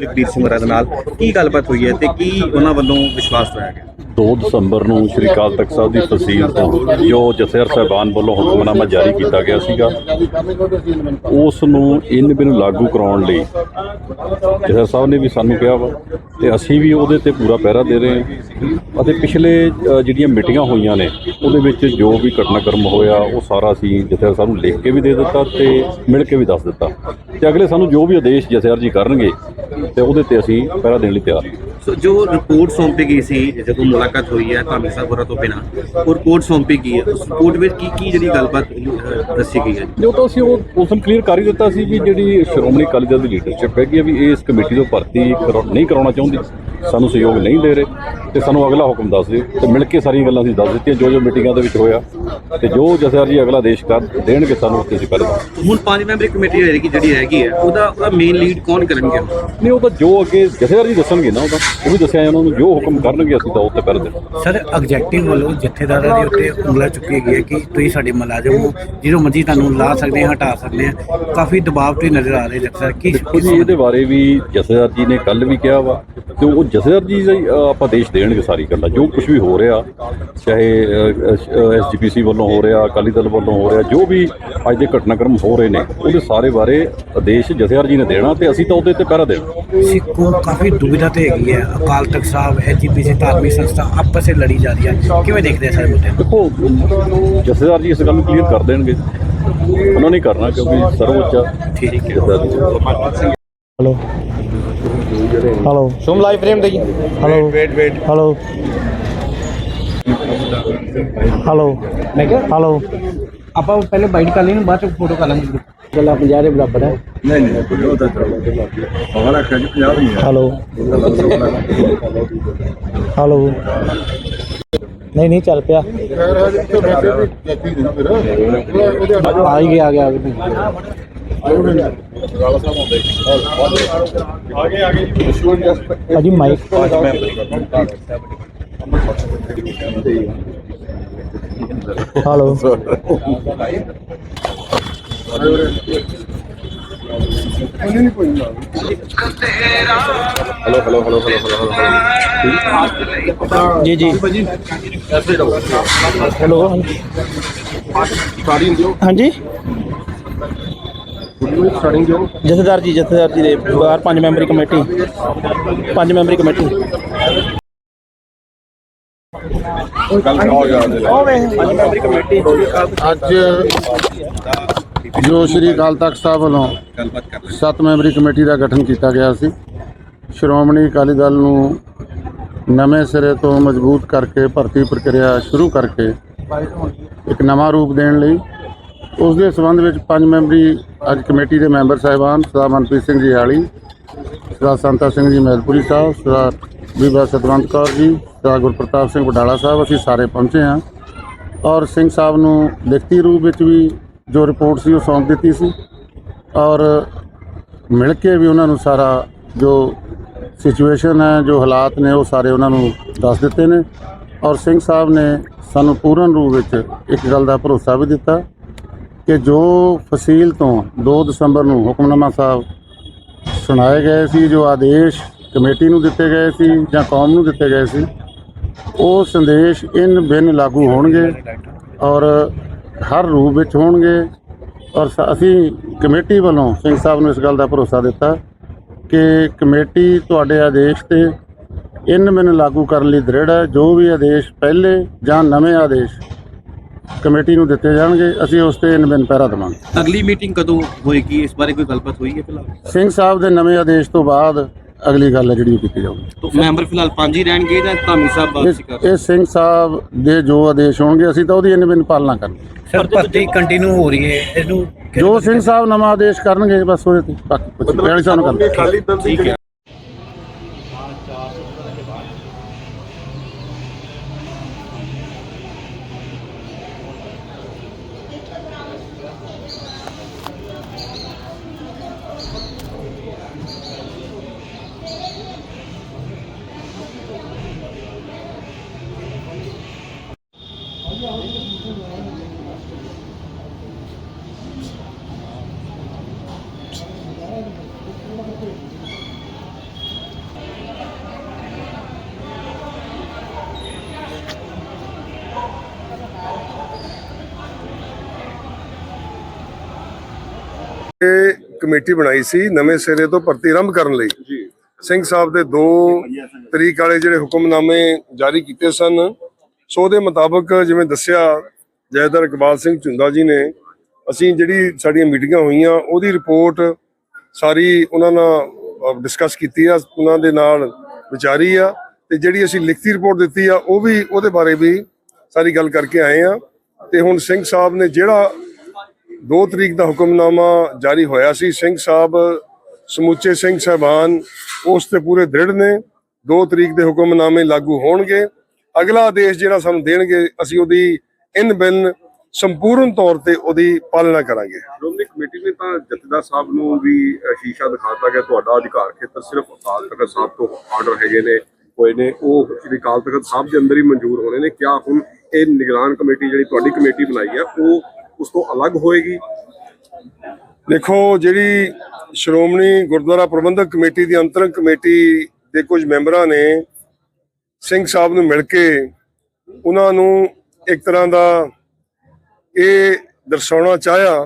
ਸ਼੍ਰੀ ਕਬੀਰ ਸਿੰਘ ਮਹਾਰਾਜ ਨਾਲ ਕੀ ਗੱਲਬਾਤ ਹੋਈ ਹੈ ਤੇ ਕੀ ਉਹਨਾਂ ਵੱਲੋਂ ਵਿਸ਼ਵਾਸ ਹੋਇਆ ਗਿਆ? 2 ਦਸੰਬਰ ਨੂੰ ਸ੍ਰੀ ਅਕਾਲ ਤਖਤ ਸਾਹਿਬ ਦੀ ਤਹਿਸੀਲ ਤੋਂ ਜੋ ਜਥੇਦਾਰ ਸਾਹਿਬਾਨ ਵੱਲੋਂ ਹੁਕਮਨਾਮਾ ਜਾਰੀ ਕੀਤਾ ਗਿਆ ਸੀਗਾ, ਉਸ ਨੂੰ ਇਨ ਬਿਨ ਲਾਗੂ ਕਰਾਉਣ ਲਈ ਜਥੇਦਾਰ ਸਾਹਿਬ ਨੇ ਵੀ ਸਾਨੂੰ ਕਿਹਾ ਵਾ ਤੇ ਅਸੀਂ ਵੀ ਉਹਦੇ ਤੇ ਪੂਰਾ ਪਹਿਰਾ ਦੇ ਰਹੇ ਹਾਂ ਅਤੇ ਪਿਛਲੇ ਜਿਹੜੀਆਂ ਮੀਟਿੰਗਾਂ ਹੋਈਆਂ ਨੇ, ਉਹਦੇ ਵਿੱਚ ਜੋ ਵੀ ਘਟਨਾਕ੍ਰਮ ਹੋਇਆ, ਉਹ ਸਾਰਾ ਅਸੀਂ ਜਥੇਦਾਰ ਸਾਹਿਬ ਨੂੰ ਲਿਖ ਕੇ ਵੀ ਦੇ ਦਿੱਤਾ ਤੇ ਮਿਲ ਕੇ ਵੀ ਦੱਸ ਦਿੱਤਾ। ਤੇ ਅਗਲੇ ਸਾਨੂੰ ਜੋ ਵੀ ਆਦੇਸ਼ ਜਥੇਦਾਰ ਜੀ ਕਰਨਗੇ ਤੇ ਉਹਦੇ ਤੇ ਅਸੀਂ ਪਹਿਰਾ ਦੇਣ ਲਈ ਤਿਆਰ। ਹਾਂ ਸੋ ਜੋ ਰਿਪੋਰਟ ਸੌਂਪੀ ਗਈ ਸੀ ਜਦੋਂ ਮੁਲਾਕਾਤ ਹੋਈ ਹੈ ਧਾਮੀ ਸਾਹਿਬ ਹੋਰਾਂ ਤੋਂ ਬਿਨਾਂ ਉਹ ਰਿਪੋਰਟ ਸੌਂਪੀ ਗਈ ਹੈ। ਉਸ ਰਿਪੋਰਟ ਵਿੱਚ ਕੀ ਕੀ ਜਿਹੜੀ ਗੱਲਬਾਤ ਅਹ, ਦੱਸੀ ਗਈ ਹੈ? ਜੋ ਤਾਂ ਅਸੀਂ ਉਹ ਉਸ ਨੂੰ ਕਲੀਅਰ ਕਰ ਹੀ ਦਿੱਤਾ ਸੀ ਵੀ ਜਿਹੜੀ ਸ਼੍ਰੋਮਣੀ ਅਕਾਲੀ ਦਲ ਦੀ ਲੀਡਰਸ਼ਿਪ ਹੈਗੀ ਆ ਵੀ ਇਹ ਇਸ ਕਮੇਟੀ ਤੋਂ ਭਰਤੀ ਕਰਾ- ਨਹੀਂ ਕਰਾਉਣਾ ਚਾਹੁੰਦੀ। ਸਾਨੂੰ ਸਹਿਯੋਗ ਨਹੀਂ ਦੇ ਰਹੇ ਤੇ ਸਾਨੂੰ ਅਗਲਾ ਹੁਕਮ ਦੱਸ ਦਿਓ ਤੇ ਮਿਲ ਕੇ ਸਾਰੀਆਂ ਗੱਲਾਂ ਅਸੀਂ ਦੱਸ ਦਿੱਤੀਆਂ ਜੋ ਜੋ ਮੀਟਿੰਗਾਂ ਦੇ ਵਿੱਚ ਹੋਇਆ ਤੇ ਜੋ ਜਥੇਦਾਰ ਜੀ ਅਗਲਾ ਆਦੇਸ਼ ਕਰ ਦੇਣਗੇ ਸਾਨੂੰ ਉੱਤੇ ਅਸੀਂ ਪਹਿਲਾਂ। ਹੁਣ ਪੰਜ ਮੈਂਬਰੀ ਕਮੇਟੀ ਹੋਏਗੀ ਜਿਹੜੀ ਹੈਗੀ ਹੈ ਉਹਦਾ ਉਹਦਾ ਮੇਨ ਲੀਡ ਕੌਣ ਕਰਨਗੇ? ਨਹੀਂ ਉਹ ਤਾਂ ਜੋ ਅੱਗੇ ਜਥੇਦਾਰ ਜੀ ਦੱਸਣਗੇ ਨਾ ਉਹਦਾ ਉਹ ਵੀ ਦੱਸਿਆ ਉਹਨਾਂ ਨੂੰ ਜੋ ਹੁਕਮ ਕਰਨਗੇ ਅਸੀਂ ਤਾਂ ਉੱਤੇ ਕਰ ਦੇਣਾ। ਸਰ ਐਗਜ਼ੈਕਟਿਵ ਵੱਲੋਂ ਜਥੇਦਾਰਾਂ ਦੇ ਉੱਤੇ ਉਂਗਲਾਂ ਚੁੱਕੀ ਗਈ ਹੈ ਕਿ ਤੁਸੀਂ ਸਾਡੇ ਮੁਲਾਜ਼ਮ ਹੋ ਜਦੋਂ ਮਰਜ਼ੀ ਤੁਹਾਨੂੰ ਲਾ ਸਕਦੇ ਹਾਂ ਹਟਾ ਸਕਦੇ ਹਾਂ ਕਾਫੀ ਦਬਾਅ ਤੇ ਨਜ਼ਰ ਆ ਰਹੇ ਜਥੇਦਾਰ ਕੀ ਦੇਖੋ ਜੀ ਇਹਦੇ ਬਾਰੇ ਵੀ ਜਥੇਦਾਰ ਜੀ ਨੇ ਕੱਲ ਵੀ ਕਿਹਾ ਵਾ ਤੇ ਉਹ ਜਥੇਦਾਰ ਜੀ ਆਪਾਂ ਦੇਸ਼ ਦੇਣਗੇ ਸਾਰੀ ਗੱਲਾਂ ਜੋ ਕੁਝ ਵੀ ਹੋ ਰਿਹਾ ਚਾਹੇ ਐਸਜੀਪੀਸੀ ਵੱਲੋਂ ਹੋ ਰਿਹਾ ਅਕਾਲੀ ਦਲ ਵੱਲੋਂ ਹੋ ਰਿਹਾ ਜੋ ਵੀ ਅੱਜ ਦੇ ਘਟਨਾਕ੍ਰਮ ਹੋ ਰਹੇ ਨੇ ਉਹਦੇ ਸਾਰੇ ਬਾਰੇ ਆਦੇਸ਼ ਜਥੇਦਾਰ ਜੀ ਨੇ ਦੇਣਾ ਤੇ ਅਸੀਂ ਤਾਂ ਉਹਦੇ ਤੇ ਪਹਿਰਾ ਦੇਣਾ। ਸਿੱਖ ਕਾਫੀ ਦੁਵਿਧਾ ਤੇ ਹੈਗੀ ਹੈ। ਅਕਾਲ ਤਖਤ ਸਾਹਿਬ ਐਜੀਪੀਸੀ ਧਾਰਮਿਕ ਸੰਸਥਾ ਆਪਸ ਵਿੱਚ ਲੜੀ ਜਾ ਰਹੀ ਹੈ। ਕਿਵੇਂ ਦੇਖਦੇ ਆ ਸਾਰੇ ਮੁੱਦੇ? ਦੇਖੋ ਜਥੇਦਾਰ ਜੀ ਇਸ ਗੱਲ ਨੂੰ ਕਲੀਅਰ ਕਰ ਦੇਣਗੇ। ਉਹਨਾਂ ਨੇ ਕਰਨਾ ਕਿਉਂਕਿ ਸਰਵਉੱਚ। ਠੀਕ ਹੈ। ਹੈਲੋ। ਹੈਲੋ ਸ਼ੁਮ ਲਾਈਵ ਫਰੇਮ ਦੇਈ hello wait wait hello hello ਮੈਂ ਕਿਹਾ ਹੈਲੋ ਆਪਾਂ ਪਹਿਲੇ ਬਾਈਟ ਕਰ ਲਈ ਨੂੰ ਬਾਅਦ ਚ ਫੋਟੋ ਕਰ ਲਾਂਗੇ ਗੱਲਾਂ 50 ਦੇ ਬਰਾਬਰ ਹੈ ਨਹੀਂ ਨਹੀਂ ਕੋਈ ਉਹ ਤਾਂ ਚਲੋ ਹਵਾ ਰੱਖਿਆ ਜੀ 50 ਨਹੀਂ ਹੈਲੋ ਹੈਲੋ ਨਹੀਂ ਨਹੀਂ ਚੱਲ ਪਿਆ ਆ ਹੀ ਗਿਆ ਆ ਗਿਆ ਆ ਗਿਆ ਭਾਜੀ mike hello hello hello hello hello hello ਜੀ ਜੀ। ਹੈਲੋ ਸਟਾਰਟਿੰਗ ਦਿਓ ਹਾਂਜੀ ਸਟਾਰਟਿੰਗ ਦਿਓ ਜਥੇਦਾਰ ਜੀ ਜਥੇਦਾਰ ਜੀ ਦੇ ਬਾਹਰ ਪੰਜ ਮੈਂਬਰੀ ਕਮੇਟੀ। ਪੰਜ ਮੈਂਬਰੀ ਕਮੇਟੀ। ਅੱਜ ਜੋ ਸ਼੍ਰੀ ਅਕਾਲ ਤਖਤ ਸਾਹਿਬ ਵੱਲੋਂ ਸੱਤ ਮੈਂਬਰੀ ਕਮੇਟੀ ਦਾ ਗਠਨ ਕੀਤਾ ਗਿਆ ਸੀ, ਸ਼੍ਰੋਮਣੀ ਅਕਾਲੀ ਦਲ ਨੂੰ ਨਵੇਂ ਸਿਰੇ ਤੋਂ ਮਜ਼ਬੂਤ ਕਰਕੇ ਭਰਤੀ ਪ੍ਰਕਿਰਿਆ ਸ਼ੁਰੂ ਕਰਕੇ ਇੱਕ ਨਵਾਂ ਰੂਪ ਦੇਣ ਲਈ ਉਸ ਦੇ ਸੰਬੰਧ ਵਿੱਚ ਪੰਜ ਮੈਂਬਰੀ ਅੱਜ ਕਮੇਟੀ ਦੇ ਮੈਂਬਰ ਸਾਹਿਬਾਨ ਸਰਦਾਰ ਮਨਪ੍ਰੀਤ ਸਿੰਘ ਜੀ ਹਾਲੀ ਸਰਦਾਰ ਸੰਤਾ ਸਿੰਘ ਜੀ ਮਹਿਲਪੁਰੀ ਸਾਹਿਬ ਸਰਦਾਰ ਬੀਬਾ ਸਤਵੰਤ ਕੌਰ ਜੀ ਸਰਦਾਰ ਗੁਰਪ੍ਰਤਾਪ ਸਿੰਘ ਵਡਾਲਾ ਸਾਹਿਬ, ਅਸੀਂ ਸਾਰੇ ਪਹੁੰਚੇ ਹਾਂ। ਔਰ ਸਿੰਘ ਸਾਹਿਬ ਨੂੰ ਲਿਖਤੀ ਰੂਪ ਵਿੱਚ ਵੀ ਜੋ ਰਿਪੋਰਟ ਸੀ ਉਹ ਸੌਂਪ ਦਿੱਤੀ ਸੀ। ਔਰ ਮਿਲ ਕੇ ਵੀ ਉਹਨਾਂ ਨੂੰ ਸਾਰਾ ਜੋ ਸਿਚੁਏਸ਼ਨ ਹੈ, ਜੋ ਹਾਲਾਤ ਨੇ, ਉਹ ਸਾਰੇ ਉਹਨਾਂ ਨੂੰ ਦੱਸ ਦਿੱਤੇ ਨੇ। ਔਰ ਸਿੰਘ ਸਾਹਿਬ ਨੇ ਸਾਨੂੰ ਪੂਰਨ ਰੂਪ ਵਿੱਚ ਇੱਕ ਗੱਲ ਦਾ ਭਰੋਸਾ ਵੀ ਦਿੱਤਾ। ਕਿ ਜੋ ਫਸੀਲ ਤੋਂ 2 ਦਸੰਬਰ ਨੂੰ ਹੁਕਮਨਾਮਾ ਸਾਹਿਬ ਸੁਣਾਏ ਗਏ ਸੀ, ਜੋ ਆਦੇਸ਼ ਕਮੇਟੀ ਨੂੰ ਦਿੱਤੇ ਗਏ ਸੀ ਜਾਂ ਕੌਮ ਨੂੰ ਦਿੱਤੇ ਗਏ ਸੀ, ਉਹ ਸੰਦੇਸ਼ ਇਨ ਬਿਨ ਲਾਗੂ ਹੋਣਗੇ ਔਰ ਹਰ ਰੂਪ ਵਿੱਚ ਹੋਣਗੇ। ਔਰ ਅਸੀਂ ਕਮੇਟੀ ਵੱਲੋਂ ਸਿੰਘ ਸਾਹਿਬ ਨੂੰ ਇਸ ਗੱਲ ਦਾ ਭਰੋਸਾ ਦਿੱਤਾ ਕਿ ਕਮੇਟੀ ਤੁਹਾਡੇ ਆਦੇਸ਼ ਤੇ ਇਨ ਬਿਨ ਲਾਗੂ ਕਰਨ ਲਈ ਦ੍ਰਿੜ ਹੈ। ਜੋ ਵੀ ਆਦੇਸ਼ ਪਹਿਲੇ ਜਾਂ ਨਵੇਂ ਆਦੇਸ਼ ਕਮੇਟੀ ਨੂੰ ਦਿੱਤੇ ਜਾਣਗੇ ਅਸੀਂ ਉਸ ਤੇ ਇਨ ਬਿਨ ਪਹਿਰਾ ਦੇਵਾਂਗੇ। ਅਗਲੀ ਮੀਟਿੰਗ ਕਦੋਂ ਹੋਏਗੀ? ਇਸ ਬਾਰੇ ਕੋਈ ਗੱਲਬਾਤ ਹੋਈ ਹੈ ਫਿਲਹਾਲ? ਸਿੰਘ ਸਾਹਿਬ ਦੇ ਨਵੇਂ ਆਦੇਸ਼ ਤੋਂ ਬਾਅਦ ਅਗਲੀ ਗੱਲ ਹੈ ਜਿਹੜੀ ਉਹ ਕੀਤੀ ਜਾਊਗੀ। ਤਾਂ ਮੈਂਬਰ ਫਿਲਹਾਲ ਪੰਜ ਹੀ ਰਹਿਣਗੇ ਜਾਂ ਧਾਮੀ ਸਾਹਿਬ ਵਾਪਸੀ ਕਰ ਇਹ ਸਿੰਘ ਸਾਹਿਬ ਦੇ ਜੋ ਆਦੇਸ਼ ਹੋਣਗੇ ਅਸੀਂ ਤਾਂ ਉਹਦੀ ਇਨ ਬਿਨ ਪਾਲਣਾ ਕਰਾਂਗੇ ਸਰ ਭਰਤੀ ਕੰਟੀਨਿਊ ਹੋ ਰਹੀ ਹੈ ਇਹਨੂੰ ਜੋ ਸਿੰਘ ਸਾਹਿਬ ਨਵਾਂ ਆਦੇਸ਼ ਕਰਨਗੇ ਬਸ ਉਹਦੇ ਤੇ ਬਾਕੀ ਕੁਝ ਸਾਨੂੰ ਕਰਨਾ ਖਾਲੀ ਦਲ ਦੀ ਇਹ ਕਮੇਟੀ ਬਣਾਈ ਸੀ ਨਵੇਂ ਸਿਰੇ ਤੋਂ ਭਰਤੀ ਆਰੰਭ ਕਰਨ ਲਈ। ਸਿੰਘ ਸਾਹਿਬ ਦੇ ਦੋ ਤਰੀਕ ਵਾਲੇ ਜਿਹੜੇ ਹੁਕਮਨਾਮੇ ਜਾਰੀ ਕੀਤੇ ਸਨ ਸੋ ਉਹਦੇ ਮੁਤਾਬਕ ਜਿਵੇਂ ਦੱਸਿਆ ਜੈਦਰ ਇਕਬਾਲ ਸਿੰਘ ਝੁੰਦਾ ਜੀ ਨੇ ਅਸੀਂ ਜਿਹੜੀ ਸਾਡੀਆਂ ਮੀਟਿੰਗਾਂ ਹੋਈਆਂ ਉਹਦੀ ਰਿਪੋਰਟ ਸਾਰੀ ਉਹਨਾਂ ਨਾਲ ਡਿਸਕਸ ਕੀਤੀ ਆ ਉਹਨਾਂ ਦੇ ਨਾਲ ਵਿਚਾਰੀ ਆ ਤੇ ਜਿਹੜੀ ਅਸੀਂ ਲਿਖਤੀ ਰਿਪੋਰਟ ਦਿੱਤੀ ਆ ਉਹ ਵੀ ਉਹਦੇ ਬਾਰੇ ਵੀ ਸਾਰੀ ਗੱਲ ਕਰਕੇ ਆਏ ਆ। ਤੇ ਹੁਣ ਸਿੰਘ ਸਾਹਿਬ ਨੇ ਜਿਹੜਾ 2 ਤਰੀਕ ਦਾ ਹੁਕਮਨਾਮਾ ਜਾਰੀ ਹੋਇਆ ਸੀ। ਸਿੰਘ ਸਾਹਿਬ ਸਮੁੱਚੇ ਸਿੰਘ ਸਾਹਿਬਾਨ ਉਸ ਤੇ ਪੂਰੇ ਦ੍ਰਿੜ ਨੇ। 2 ਤਰੀਕ ਦੇ ਹੁਕਮਨਾਮੇ ਲਾਗੂ ਹੋਣਗੇ। ਅਗਲਾ ਆਦੇਸ਼ ਜਿਹੜਾ ਸਾਨੂੰ ਦੇਣਗੇ ਅਸੀਂ ਉਹਦੀ ਇਨ ਬਿਨ ਸੰਪੂਰਨ ਤੌਰ ਤੇ ਉਹਦੀ ਪਾਲਣਾ ਕਰਾਂਗੇ। ਸ਼੍ਰੋਮਣੀ ਕਮੇਟੀ ਨੇ ਤਾਂ ਜਥੇਦਾਰ ਸਾਹਿਬ ਨੂੰ ਵੀ ਅ, ਸ਼ੀਸ਼ਾ ਦਿਖਾਤਾ ਗਿਆ ਤੁਹਾਡਾ ਅਧਿਕਾਰ ਖੇਤਰ ਸਿਰਫ ਅਕਾਲ ਤਖਤ ਸਾਹਿਬ ਤੋਂ ਆਰਡਰ ਹੈਗੇ ਨੇ ਹੋਏ ਨੇ। ਉਹ ਸ੍ਰੀ ਅਕਾਲ ਤਖਤ ਸਾਹਿਬ ਦੇ ਅੰਦਰ ਹੀ ਮਨਜ਼ੂਰ ਹੋਣੇ ਨੇ। ਕਿਆ ਹੁਣ ਇਹ ਨਿਗਰਾਨ ਕਮੇਟੀ ਜਿਹੜੀ ਤੁਹਾਡੀ ਕਮੇਟੀ ਬਣਾਈ ਹੈ ਉਹ ਉਸ ਤੋਂ ਅਲੱਗ ਹੋਏਗੀ? ਦੇਖੋ, ਜਿਹੜੀ ਸ਼੍ਰੋਮਣੀ ਗੁਰਦੁਆਰਾ ਪ੍ਰਬੰਧਕ ਕਮੇਟੀ ਦੀ ਅੰਤਰੰਗ ਕਮੇਟੀ ਦੇ ਕੁਝ ਮੈਂਬਰਾਂ ਨੇ ਸਿੰਘ ਸਾਹਿਬ ਨੂੰ ਮਿਲ ਕੇ ਉਹਨਾਂ ਨੂੰ ਇੱਕ ਤਰ੍ਹਾਂ ਦਾ ਇਹ ਦਰਸਾਉਣਾ ਚਾਹਿਆ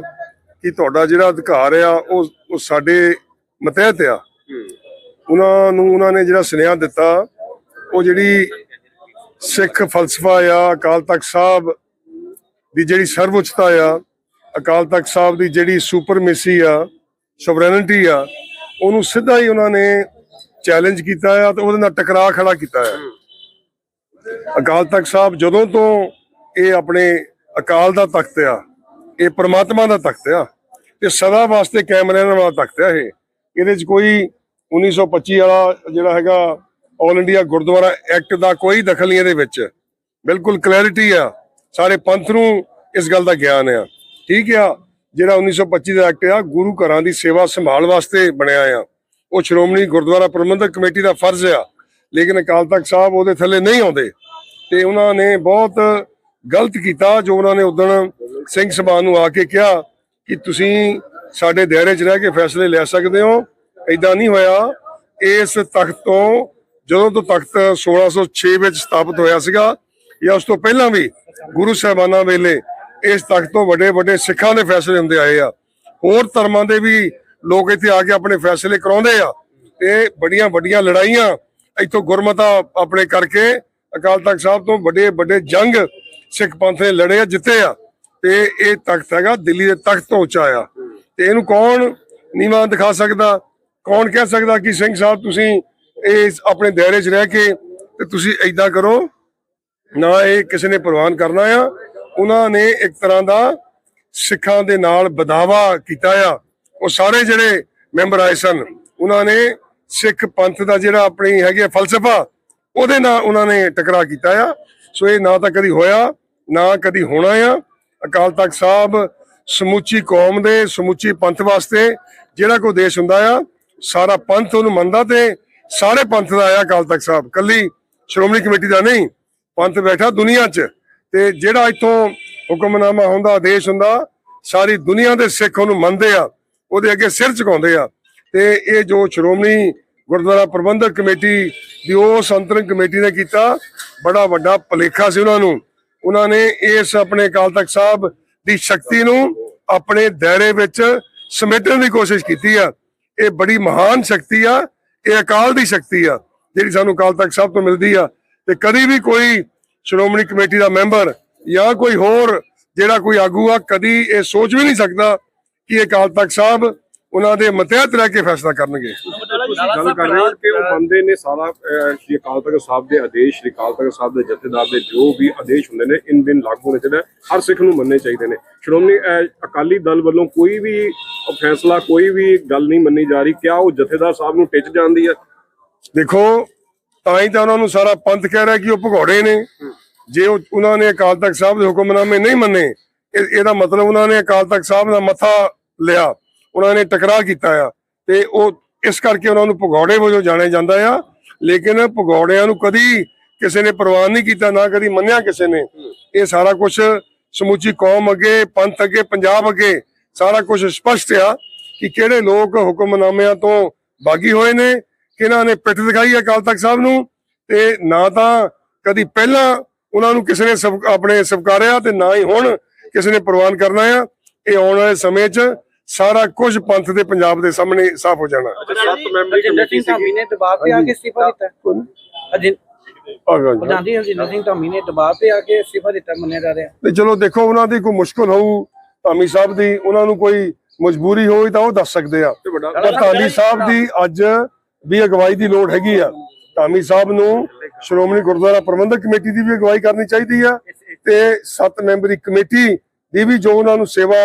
ਕਿ ਤੁਹਾਡਾ ਜਿਹੜਾ ਅਧਿਕਾਰ ਆ, ਉਹ ਉਹ ਸਾਡੇ ਮਤਹਿਤ ਆ। ਉਹਨਾਂ ਨੂੰ ਉਹਨਾਂ ਨੇ ਜਿਹੜਾ ਸੁਨੇਹਾ ਦਿੱਤਾ, ਉਹ ਜਿਹੜੀ ਸਿੱਖ ਫਲਸਫਾ ਆ, ਅਕਾਲ ਤਖਤ ਸਾਹਿਬ ਦੀ ਜਿਹੜੀ ਸਰਵਉੱਚਤਾ ਆ, ਅਕਾਲ ਤਖਤ ਸਾਹਿਬ ਦੀ ਜਿਹੜੀ ਸੁਪਰਮੇਸੀ ਆ, ਸੋਵਰੇਨਿਟੀ ਆ, ਉਹਨੂੰ ਸਿੱਧਾ ਹੀ ਉਹਨਾਂ ਨੇ ਚੈਲੰਜ ਕੀਤਾ ਆ ਤੇ ਉਹਦੇ ਨਾਲ ਟਕਰਾਅ ਖੜਾ ਕੀਤਾ ਆ। ਅਕਾਲ ਤਖਤ ਸਾਹਿਬ ਜਦੋਂ ਤੋਂ ਇਹ ਆਪਣੇ ਅਕਾਲ ਦਾ ਤਖਤ ਆ, ਇਹ ਪ੍ਰਮਾਤਮਾ ਦਾ ਤਖਤ ਆ ਤੇ ਸਦਾ ਵਾਸਤੇ ਕਾਇਮ ਰਹਿਣ ਵਾਲਾ ਤਖਤ ਆ ਇਹ। ਇਹਦੇ 'ਚ ਕੋਈ 1925 ਵਾਲਾ ਜਿਹੜਾ ਹੈਗਾ ਆਲ ਇੰਡੀਆ ਗੁਰਦੁਆਰਾ ਐਕਟ ਦਾ ਕੋਈ ਦਖਲ ਨਹੀਂ ਇਹਦੇ ਵਿੱਚ। ਬਿਲਕੁਲ ਕਲੈਰਿਟੀ ਆ। ਸਾਰੇ ਪੰਥ ਨੂੰ ਇਸ ਗੱਲ ਦਾ ਗਿਆਨ ਆ। ਠੀਕ ਆ, ਜਿਹੜਾ 1925 ਦਾ ਐਕਟ ਆ, ਗੁਰੂ ਘਰਾਂ ਦੀ ਸੇਵਾ ਸੰਭਾਲ ਵਾਸਤੇ ਬਣਿਆ ਆ। ਉਹ ਸ਼੍ਰੋਮਣੀ ਗੁਰਦੁਆਰਾ ਪ੍ਰਬੰਧਕ ਕਮੇਟੀ ਦਾ ਫਰਜ਼ ਆ। ਲੇਕਿਨ ਅਕਾਲ ਤਖਤ ਸਾਹਿਬ ਉਹਦੇ ਥੱਲੇ ਨਹੀਂ ਆਉਂਦੇ। ਤੇ ਉਹਨਾਂ ਨੇ ਬਹੁਤ ਗਲਤ ਕੀਤਾ, ਜੋ ਉਹਨਾਂ ਨੇ ਉਦੋਂ ਸਿੰਘ ਸਭਾ ਨੂੰ ਆ ਕੇ ਕਿਹਾ ਕਿ ਤੁਸੀਂ ਸਾਡੇ ਦਾਇਰੇ 'ਚ ਰਹਿ ਕੇ ਫੈਸਲੇ ਲੈ ਸਕਦੇ ਹੋ। ਐਦਾਂ ਨਹੀਂ ਹੋਇਆ। ਇਸ ਤਖਤ ਤੋਂ ਜਦੋਂ ਤੋਂ ਤਖਤ 1606 ਵਿੱਚ ਸਥਾਪਿਤ ਹੋਇਆ ਸੀਗਾ ਜਾਂ ਉਸ ਤੋਂ ਪਹਿਲਾਂ ਵੀ ਗੁਰੂ ਸਾਹਿਬਾਨਾਂ ਵੇਲੇ ਇਸ ਤਖਤ ਤੋਂ ਵੱਡੇ ਵੱਡੇ ਸਿੱਖਾਂ ਦੇ ਫੈਸਲੇ ਹੁੰਦੇ ਆਏ ਆ। ਹੋਰ ਧਰਮਾਂ ਦੇ ਵੀ ਲੋਕ ਇੱਥੇ ਆ ਕੇ ਆਪਣੇ ਫੈਸਲੇ ਕਰਾਉਂਦੇ ਆ। ਤੇ ਬੜੀਆਂ ਵੱਡੀਆਂ ਲੜਾਈਆਂ ਇੱਥੋਂ ਗੁਰਮਤਾ ਆਪਣੇ ਕਰਕੇ ਅਕਾਲ ਤਖਤ ਸਾਹਿਬ ਤੋਂ ਵੱਡੇ ਵੱਡੇ ਜੰਗ ਸਿੱਖ ਪੰਥ ਨੇ ਲੜੇ ਆ, ਜਿੱਤੇ ਆ। ਤੇ ਇਹ ਤਖਤ ਹੈਗਾ, ਦਿੱਲੀ ਦੇ ਤਖਤ ਤੋਂ ਉੱਚਾ ਆ। ਤੇ ਇਹਨੂੰ ਕੌਣ ਨੀਵਾਂ ਦਿਖਾ ਸਕਦਾ? ਕੌਣ ਕਹਿ ਸਕਦਾ ਕਿ ਸਿੰਘ ਸਾਹਿਬ ਤੁਸੀਂ ਇਹ ਆਪਣੇ ਦਾਇਰੇ 'ਚ ਰਹਿ ਕੇ ਤੇ ਤੁਸੀਂ ਐਦਾਂ ਕਰੋ ਨਾ ਇਹ ਕਿਸੇ ਨੇ ਪ੍ਰਵਾਨ ਕਰਨਾ ਆ। ਉਹਨਾਂ ਨੇ ਇੱਕ ਤਰ੍ਹਾਂ ਦਾ ਸਿੱਖਾਂ ਦੇ ਨਾਲ ਬਦਾਵਾ ਕੀਤਾ ਆ। ਉਹ ਸਾਰੇ ਜਿਹੜੇ ਮੈਂਬਰ ਆਏ ਸਨ, ਉਹਨਾਂ ਨੇ ਸਿੱਖ ਪੰਥ ਦਾ ਜਿਹੜਾ ਆਪਣੀ ਹੈਗੀ ਆ ਫਲਸਫਾ, ਉਹਦੇ ਨਾਲ ਉਹਨਾਂ ਨੇ ਟਕਰਾਅ ਕੀਤਾ ਆ। ਸੋ ਇਹ ਨਾ ਤਾਂ ਕਦੀ ਹੋਇਆ, ਨਾ ਕਦੀ ਹੋਣਾ ਆ। ਅਕਾਲ ਤਖਤ ਸਾਹਿਬ ਸਮੁੱਚੀ ਕੌਮ ਦੇ, ਸਮੁੱਚੀ ਪੰਥ ਵਾਸਤੇ ਜਿਹੜਾ ਕੋਈ ਦੇਸ਼ ਹੁੰਦਾ ਆ, ਸਾਰਾ ਪੰਥ ਉਹਨੂੰ ਮੰਨਦਾ ਤੇ ਸਾਰੇ ਪੰਥ ਦਾ ਆਇਆ ਅਕਾਲ ਤਖਤ ਸਾਹਿਬ। ਕੱਲੀ ਸ਼੍ਰੋਮਣੀ ਕਮੇਟੀ ਦਾ ਨਹੀਂ ਪੰਥ ਬੈਠਾ ਦੁਨੀਆ 'ਚ ਤੇ ਜਿਹੜਾ ਇੱਥੋਂ ਹੁਕਮਨਾਮਾ ਹੁੰਦਾ, ਆਦੇਸ਼ ਹੁੰਦਾ, ਸਾਰੀ ਦੁਨੀਆ ਦੇ ਸਿੱਖ ਉਹਨੂੰ ਮੰਨਦੇ ਆ, ਉਹਦੇ ਅੱਗੇ ਸਿਰ ਝੁਕਾਉਂਦੇ ਆ। ਤੇ ਇਹ ਜੋ ਸ਼੍ਰੋਮਣੀ ਗੁਰਦੁਆਰਾ ਪ੍ਰਬੰਧਕ ਕਮੇਟੀ ਦੀ ਉਸ ਅੰਤਰਿਮ ਕਮੇਟੀ ਨੇ ਕੀਤਾ, ਬੜਾ ਵੱਡਾ ਭਲੇਖਾ ਸੀ ਉਹਨਾਂ ਨੂੰ। ਉਹਨਾਂ ਨੇ ਇਸ ਆਪਣੇ ਅਕਾਲ ਤਖਤ ਸਾਹਿਬ ਦੀ ਸ਼ਕਤੀ ਨੂੰ ਆਪਣੇ ਦਾਇਰੇ ਵਿੱਚ ਸਮੇਟਣ ਦੀ ਕੋਸ਼ਿਸ਼ ਕੀਤੀ ਆ। ਇਹ ਬੜੀ ਮਹਾਨ ਸ਼ਕਤੀ ਆ, ਇਹ ਅਕਾਲ ਦੀ ਸ਼ਕਤੀ ਆ, ਜਿਹੜੀ ਸਾਨੂੰ ਅਕਾਲ ਤਖਤ ਸਾਹਿਬ ਤੋਂ ਮਿਲਦੀ ਆ। ਤੇ ਕਦੀ ਵੀ ਕੋਈ ਸ਼੍ਰੋਮਣੀ ਕਮੇਟੀ ਦਾ ਮੈਂਬਰ ਜਾਂ ਕੋਈ ਹੋਰ ਜਿਹੜਾ ਕੋਈ ਆਗੂ ਆ ਕਦੀ ਇਹ ਸੋਚ ਵੀ ਨਹੀਂ ਸਕਦਾ ਕਿ ਇਹ ਅਕਾਲ ਤਖਤ ਸਾਹਿਬ ਉਹਨਾਂ ਦੇ ਮਤਹਿਤ ਰਹਿ ਕੇ ਫੈਸਲਾ ਕਰਨਗੇ। ਗੱਲ ਕਰ ਰਹੇ ਹੋ ਕਿ ਉਹ ਮੰਨਦੇ ਨੇ ਸਾਰਾ ਸ਼੍ਰੀ ਅਕਾਲ ਤਖਤ ਸਾਹਿਬ ਦੇ ਆਦੇਸ਼ ਸ਼੍ਰੀ ਅਕਾਲ ਤਖਤ ਸਾਹਿਬ ਦੇ ਜਥੇਦਾਰ ਦੇ ਜੋ ਵੀ ਆਦੇਸ਼ ਹੁੰਦੇ ਨੇ ਇਨ ਬਿਨ ਲਾਗੂ ਹੋਣੇ ਚਾਹੀਦੇ ਹਰ ਸਿੱਖ ਨੂੰ ਮੰਨਣੇ ਚਾਹੀਦੇ ਨੇ। ਸ਼੍ਰੋਮਣੀ ਅਕਾਲੀ ਦਲ ਵੱਲੋਂ ਕੋਈ ਵੀ ਫੈਸਲਾ ਕੋਈ ਵੀ ਗੱਲ ਨਹੀਂ ਮੰਨੀ ਜਾ ਰਹੀ ਕਿਆ ਉਹ ਜਥੇਦਾਰ ਸਾਹਿਬ ਨੂੰ ਟਿੱਚ ਜਾਂਦੀ ਹੈ? ਦੇਖੋ ਤਾਂ ਹੀ ਤਾਂ ਉਹਨਾਂ ਨੂੰ ਸਾਰਾ ਪੰਥ ਕਹਿ ਰਿਹਾ ਕਿ ਉਹ ਭਗੌੜੇ ਨੇ। ਜੇ ਉਹਨਾਂ ਨੇ ਅਕਾਲ ਤਖਤ ਸਾਹਿਬ ਦੇ ਹੁਕਮਨਾਮੇ ਨਹੀਂ ਮੰਨੇ ਇਹਦਾ ਮਤਲਬ ਉਹਨਾਂ ਨੇ ਅਕਾਲ ਤਖਤ ਸਾਹਿਬ ਦਾ ਮੱਥਾ ਲਿਆ। ਉਹਨਾਂ ਨੇ ਟਕਰਾਅ ਕੀਤਾ ਆ। ਤੇ ਉਹ ਇਸ ਕਰਕੇ ਉਹਨਾਂ ਨੂੰ ਭਗੌੜੇ ਵਜੋਂ ਜਾਣਿਆ ਜਾਂਦਾ ਆ। ਲੇਕਿਨ ਭਗੌੜਿਆਂ ਨੂੰ ਕਦੀ ਕਿਸੇ ਨੇ ਪ੍ਰਵਾਨ ਨਹੀਂ ਕੀਤਾ, ਨਾ ਕਦੀ ਮੰਨਿਆ ਕਿਸੇ ਨੇ। ਇਹ ਸਾਰਾ ਕੁਝ ਸਮੁੱਚੀ ਕੌਮ ਅੱਗੇ, ਪੰਥ ਅੱਗੇ, ਪੰਜਾਬ ਅੱਗੇ ਸਾਰਾ ਕੁਝ ਸਪਸ਼ਟ ਆ ਕਿ ਕਿਹੜੇ ਲੋਕ ਹੁਕਮਨਾਮਿਆਂ ਤੋਂ ਬਾਗੀ ਹੋਏ ਨੇ ਕਿਹਨਾਂ ਨੇ ਪਿੱਠ ਦਿਖਾਈ ਹੈ ਅਕਾਲ ਤਖਤ ਸਾਹਿਬ ਨੂੰ? ਤੇ ਨਾ ਤਾਂ ਕਦੀ ਪਹਿਲਾਂ ਉਹਨਾਂ ਨੂੰ ਕਿਸੇ ਨੇ ਆਪਣੇ ਸਵਕਾਰਿਆ ਤੇ ਨਾ ਹੀ ਹੁਣ ਕਿਸੇ ਨੇ ਪ੍ਰਵਾਨ ਕਰਨਾ ਆ। ਇਹ ਆਉਣ ਵਾਲੇ ਸਮੇਂ 'ਚ ਸਾਰਾ ਕੁਝ ਪੰਥ ਦੇ ਪੰਜਾਬ ਦੇ ਸਾਹਮਣੇ ਸਾਫ਼ ਹੋ ਜਾਣਾ। ਸੱਤ ਮੈਂਬਰੀ ਕਮੇਟੀ ਸੀ ਨੇ ਦਬਾਅ ਤੇ ਆ ਕੇ ਅਸਤੀਫਾ ਦਿੱਤਾ। ਅਜੇ ਪ੍ਰਧਾਨ ਜੀ। ਹਰਜਿੰਦਰ ਸਿੰਘ ਧਾਮੀ ਨੇ ਦਬਾਅ ਤੇ ਆ ਕੇ ਅਸਤੀਫਾ ਦਿੱਤਾ ਮੰਨਿਆ ਜਾ ਰਿਹਾ। ਤੇ ਚਲੋ ਦੇਖੋ ਉਹਨਾਂ ਦੀ ਕੋਈ ਮੁਸ਼ਕਲ ਹੋਊ ਧਾਮੀ ਸਾਹਿਬ ਦੀ ਉਹਨਾਂ ਨੂੰ ਕੋਈ ਮਜਬੂਰੀ ਹੋਈ ਤਾਂ ਉਹ ਦੱਸ ਸਕਦੇ ਆ। ਪਰ ਧਾਮੀ ਸਾਹਿਬ ਦੀ ਅੱਜ ਵੀ ਅਗਵਾਈ ਦੀ ਲੋੜ ਹੈਗੀ ਆ। ਧਾਮੀ ਸਾਹਿਬ ਨੂੰ ਸ਼੍ਰੋਮਣੀ ਗੁਰਦੁਆਰਾ ਪ੍ਰਬੰਧਕ ਕਮੇਟੀ ਦੀ ਵੀ ਅਗਵਾਈ ਕਰਨੀ ਚਾਹੀਦੀ ਆ ਤੇ ਸੱਤ ਮੈਂਬਰੀ ਕਮੇਟੀ ਦੀ ਵੀ ਜੋ ਉਹਨਾਂ ਨੂੰ ਸੇਵਾ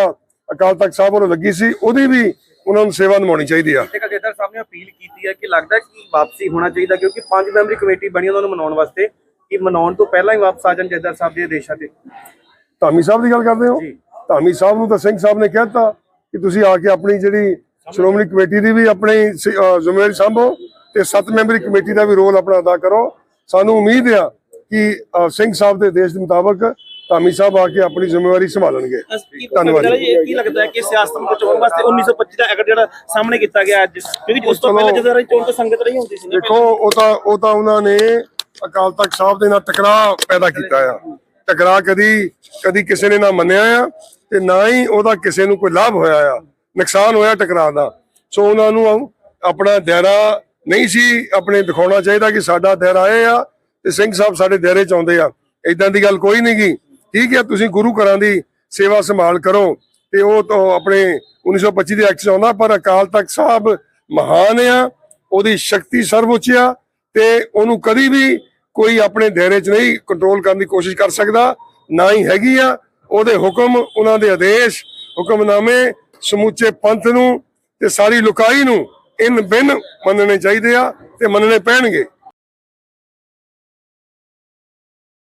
ਅਕਾਲ ਤਖਤ ਸਾਹਿਬ ਵੱਲੋਂ ਲੱਗੀ ਸੀ ਉਹਦੀ ਵੀ ਉਹਨਾਂ ਨੂੰ ਸੇਵਾ ਨਿਭਾਉਣੀ ਚਾਹੀਦੀ ਆ। ਜਥੇਦਾਰ ਸਾਹਿਬ ਨੇ ਅਪੀਲ ਕੀਤੀ ਹੈ ਕਿ ਲੱਗਦਾ ਕਿ ਵਾਪਸੀ ਹੋਣਾ ਚਾਹੀਦਾ ਕਿਉਂਕਿ ਪੰਜ ਮੈਂਬਰੀ ਕਮੇਟੀ ਬਣੀ ਉਹਨਾਂ ਨੂੰ ਮਨਾਉਣ ਵਾਸਤੇ ਕਿ ਮਨਾਉਣ ਤੋਂ ਪਹਿਲਾਂ ਹੀ ਵਾਪਸ ਆ ਜਾਣ ਜਥੇਦਾਰ ਸਾਹਿਬ ਦੇ ਆਦੇਸ਼ਾਂ ਤੇ। ਧਾਮੀ ਸਾਹਿਬ ਦੀ ਗੱਲ ਕਰਦੇ ਹੋ? ਧਾਮੀ ਸਾਹਿਬ ਨੂੰ ਤਾਂ ਸਿੰਘ ਸਾਹਿਬ ਨੇ ਕਹਿਤਾ ਕਿ ਤੁਸੀਂ ਆ ਕੇ ਆਪਣੀ ਜਿਹੜੀ ਸ਼੍ਰੋਮਣੀ ਕਮੇਟੀ ਦੀ ਵੀ ਆਪਣੀ ਜ਼ਿੰਮੇਵਾਰੀ ਸੰਭੋ ਤੇ ਸੱਤ ਮੈਂਬਰੀ ਕਮੇਟੀ ਦਾ ਵੀ ਰੋਲ ਆਪਣਾ ਅਦਾ ਕਰੋ। ਸਾਨੂੰ ਉਮੀਦ ਆ ਕਿ ਸਿੰਘ ਸਾਹਿਬ ਦੇ ਆਦੇਸ਼ ਦੇ ਮੁਤਾਬਕ ਧਾਮੀ ਸਾਹਿਬ ਆ ਕੇ ਆਪਣੀ ਜ਼ਿੰਮੇਵਾਰੀ ਸੰਭਾਲਣਗੇ। ਧੰਨਵਾਦ ਕੀ ਲੱਗਦਾ ਹੈ ਕਿ ਸਿਆਸਤ ਨੂੰ ਬਚਾਉਣ ਵਾਸਤੇ 1925 ਦਾ ਐਕਟ ਜਿਹੜਾ ਸਾਹਮਣੇ ਕੀਤਾ ਗਿਆ ਅੱਜ? ਕਿਉਂਕਿ ਉਸ ਤੋਂ ਪਹਿਲਾਂ ਜਥੇਦਾਰਾਂ ਦੀ ਚੋਣ ਤਾਂ ਸੰਗਤ ਰਹੀ ਹੁੰਦੀ ਸੀ ਦੇਖੋ ਉਹ ਤਾਂ ਉਹ ਤਾਂ ਉਹਨਾਂ ਨੇ ਅਕਾਲ ਤਖਤ ਸਾਹਿਬ ਦੇ ਨਾਲ ਟਕਰਾਅ ਪੈਦਾ ਕੀਤਾ ਆ। ਟਕਰਾਅ ਕਦੀ ਕਦੀ ਕਿਸੇ ਨੇ ਨਾ ਮੰਨਿਆ ਆ ਤੇ ਨਾ ਹੀ ਉਹਦਾ ਕਿਸੇ ਨੂੰ ਕੋਈ ਲਾਭ ਹੋਇਆ ਆ। ਨੁਕਸਾਨ ਹੋਇਆ ਟਕਰਾਅ ਦਾ। ਸੋ ਉਹਨਾਂ ਨੂੰ ਆਪਣਾ ਦਾਇਰਾ ਨਹੀਂ ਸੀ ਆਪਣੇ ਦਿਖਾਉਣਾ ਚਾਹੀਦਾ ਕਿ ਸਾਡਾ ਦਾਇਰਾ ਇਹ ਆ ਤੇ ਸਿੰਘ ਸਾਹਿਬ ਸਾਡੇ ਦਾਇਰੇ ਚ ਆਉਂਦੇ ਆ। ਇਦਾਂ ਦੀ ਗੱਲ ਕੋਈ ਨਹੀਂ ਗੀ। ਠੀਕ ਹੈ, ਤੁਸੀਂ ਗੁਰੂ ਘਰਾਂ ਦੀ ਸੇਵਾ ਸੰਭਾਲ ਕਰੋ ਤੇ ਉਹ ਤਾਂ ਆਪਣੇ 1925 ਦੇ ਐਕਟ ਚ ਆਉਂਦਾ, ਪਰ ਅਕਾਲ ਤਖਤ ਸਾਹਿਬ ਮਹਾਨ ਆ, ਉਹਦੀ ਸ਼ਕਤੀ ਸਰਵਉੱਚ ਆ ਤੇ ਉਹਨੂੰ ਕਦੀ ਵੀ ਕੋਈ ਆਪਣੇ ਦਾਇਰੇ 'ਚ ਨਹੀਂ ਕੰਟਰੋਲ ਕਰਨ ਦੀ ਕੋਸ਼ਿਸ਼ ਕਰ ਸਕਦਾ, ਨਾ ਹੀ ਹੈਗੀ ਆ। ਉਹਦੇ ਹੁਕਮ ਉਹਨਾਂ ਦੇ ਆਦੇਸ਼, ਹੁਕਮਨਾਮੇ ਸਮੁੱਚੇ ਪੰਥ ਨੂੰ ਤੇ ਸਾਰੀ ਲੁਕਾਈ ਨੂੰ ਇਨ ਬਿਨ ਮੰਨਣੇ ਚਾਹੀਦੇ ਆ ਤੇ ਮੰਨਣੇ ਪੈਣਗੇ।